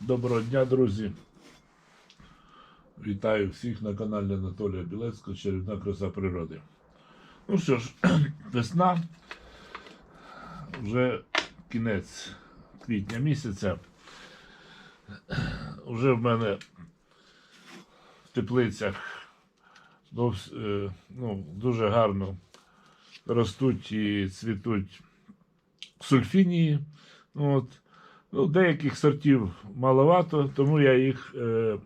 Доброго дня, друзі. Вітаю всіх на каналі Анатолія Білецького Чарівна краса природи. Ну що ж, весна, вже кінець квітня місяця. Уже в мене в теплицях е, ну, дуже гарно ростуть і цвітуть сульфінії. От. Ну, деяких сортів маловато, тому я їх е,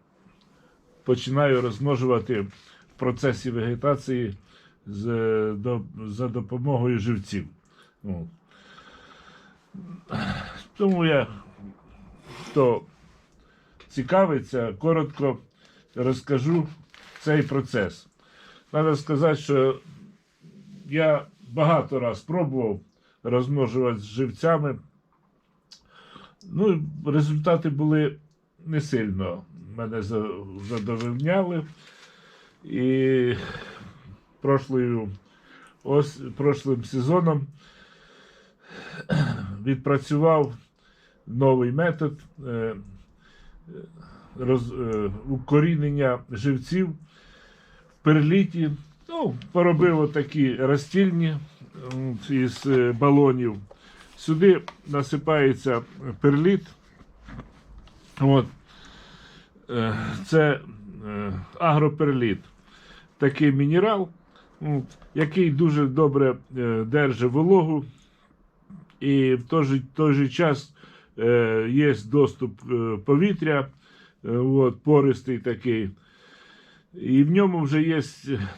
починаю розмножувати в процесі вегетації з, до, за допомогою живців. От. Тому я, хто цікавиться, коротко розкажу цей процес. Треба сказати, що я багато раз пробував розмножувати з живцями. Ну, результати були не сильно. Мене за- задовольняли. І прошлою, ось, прошлим сезоном відпрацював новий метод е, роз, е, укорінення живців в перліті. Ну, поробив отакі розстільні м, із е, балонів. Сюди насипається перліт. От. Е, Це е, агроперліт. Такий мінерал, який дуже добре е, держить вологу. І в той же, той же час є доступ повітря, от, пористий такий. І в ньому вже є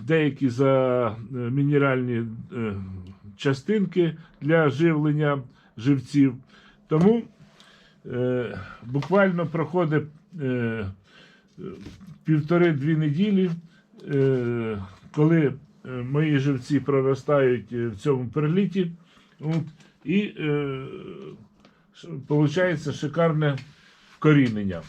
деякі за е, мінеральні е, частинки для живлення живців. Тому е, буквально проходить півтори-дві неділі, коли мої живці проростають в цьому переліті. І виходить шикарне вкорінення.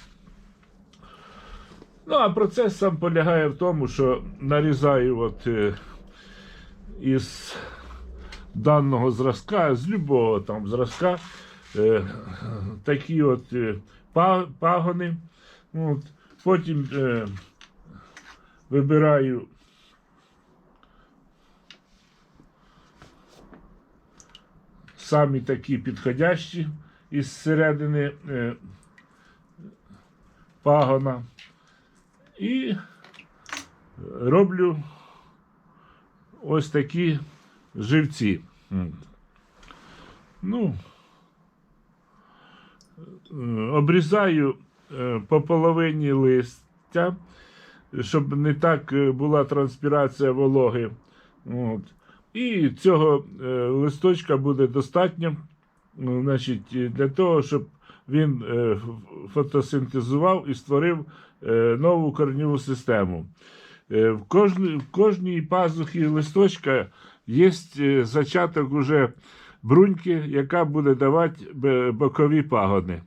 Ну, а процес сам полягає в тому, що нарізаю от, е, із даного зразка, з любого там зразка, е, такі от е, пагони. От, потім вибираю самі такі підходящі із середини е, пагона. І роблю ось такі живці. Ну, е, обрізаю е, по половині листя, щоб не так е, була транспірація вологи. От. І цього листочка буде достатньо значить, для того, щоб він е, фотосинтезував і створив е, нову корневу систему. Е, В кожній, в кожній пазухі листочка є зачаток уже бруньки, яка буде давати бокові пагони.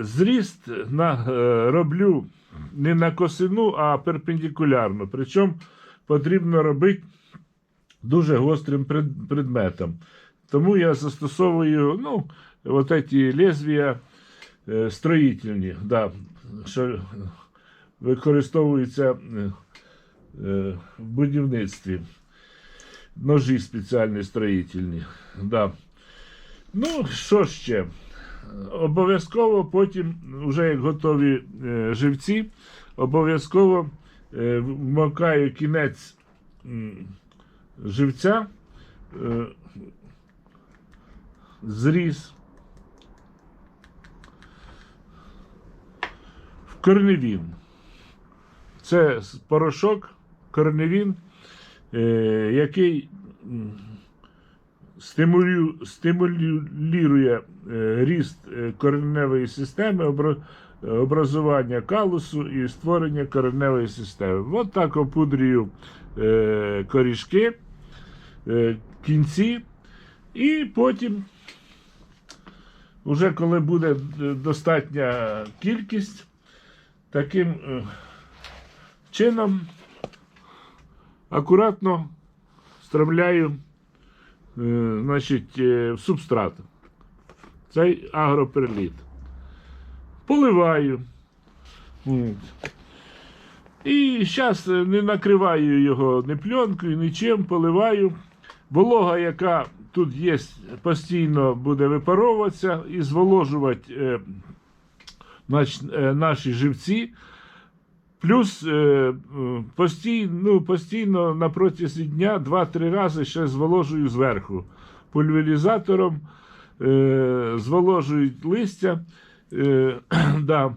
Зріст на, роблю не на косину, а перпендикулярно. Причому потрібно робити дуже гострим предметом. Тому я застосовую ну, от ці лезвія е, строїтельні, да, що використовуються е, е, в будівництві. Ножі спеціальні строїтельні. Да. Ну, що ще? Обов'язково потім, вже як готові живці, обов'язково е, вмикаю кінець живця, зріз в корневін. Це порошок, корневін, е, який стимулює е, ріст е, кореневої системи, образування калусу і створення кореневої системи. От так опудрюю корішки, кінці, і потім, уже коли буде е, достатня кількість, таким е, чином акуратно встромляю е, значить, в субстрат. Цей агроперліт. поливаю. І зараз не накриваю його ні пленкою, нічим, поливаю. Волога, яка тут є, постійно буде випаровуватися і зволожувати е, наш, е, наші живці. Плюс е, е, постійно, ну, постійно на протязі дня 2-3 рази ще зволожую зверху пульверізатором, е, зволожують листя. Е, да.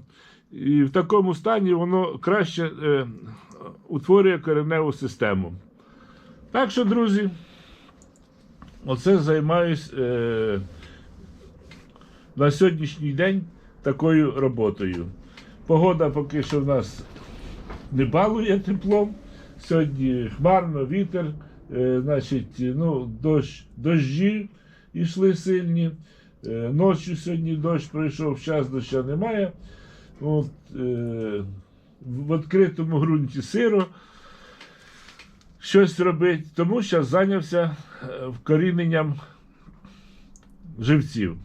І в такому стані воно краще е, утворює кореневу систему. Так що, друзі, оце займаюсь е, на сьогоднішній день такою роботою. Погода поки що в нас не балує теплом. Сьогодні хмарно, вітер, е, значить, ну, дощ, дощі йшли сильні. Е, ночі сьогодні дощ пройшов, час доща немає. От, е, в відкритому ґрунті сиро щось робити, тому що зайнявся е, вкоріненням живців.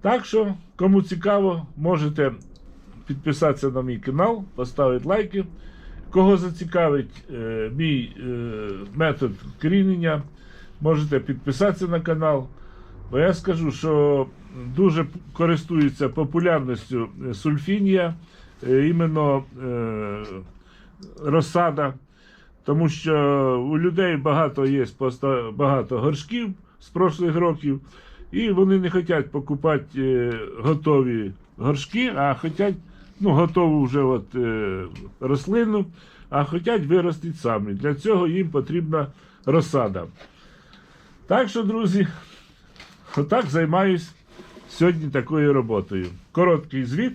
Так що, кому цікаво, можете підписатися на мій канал, поставити лайки. Кого зацікавить е, мій е, метод корінення, можете підписатися на канал. Бо я скажу, що дуже користується популярністю е, сульфінія, е, іменно е, розсада, тому що у людей багато є багато горшків з прошлих років, і вони не хочуть покупати е, готові горшки, а хочуть ну, готову вже от, е, рослину, а хочуть виростити самі. Для цього їм потрібна розсада. Так що, друзі, отак займаюсь сьогодні такою роботою. Короткий звіт.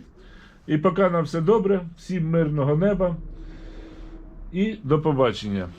І поки нам все добре, всім мирного неба і до побачення.